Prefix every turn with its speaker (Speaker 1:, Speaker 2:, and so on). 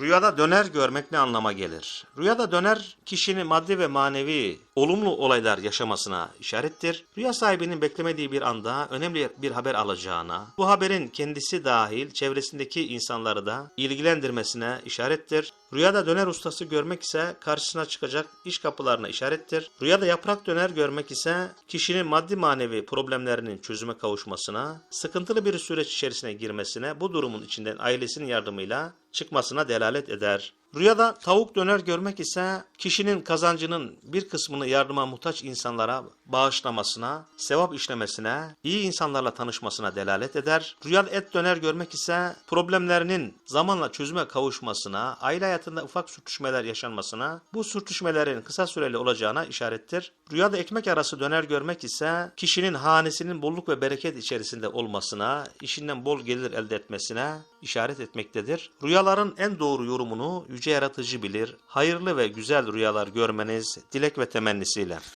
Speaker 1: Rüyada döner görmek ne anlama gelir? Rüyada döner kişinin maddi ve manevi olumlu olaylar yaşamasına işarettir. Rüya sahibinin beklemediği bir anda önemli bir haber alacağına, bu haberin kendisi dahil çevresindeki insanları da ilgilendirmesine işarettir. Rüyada döner ustası görmek ise karşısına çıkacak iş kapılarına işarettir. Rüyada yaprak döner görmek ise kişinin maddi manevi problemlerinin çözüme kavuşmasına, sıkıntılı bir süreç içerisine girmesine, bu durumun içinden ailesinin yardımıyla çıkmasına delalet eder. Rüyada tavuk döner görmek ise kişinin kazancının bir kısmını yardıma muhtaç insanlara bağışlamasına, sevap işlemesine, iyi insanlarla tanışmasına delalet eder. Rüyada et döner görmek ise problemlerinin zamanla çözüme kavuşmasına, aile hayatında ufak sürtüşmeler yaşanmasına, bu sürtüşmelerin kısa süreli olacağına işarettir. Rüyada ekmek arası döner görmek ise kişinin hanesinin bolluk ve bereket içerisinde olmasına, işinden bol gelir elde etmesine işaret etmektedir. Rüyaların en doğru yorumunu yüce yaratıcı bilir. Hayırlı ve güzel rüyalar görmeniz dilek ve temennisiyle.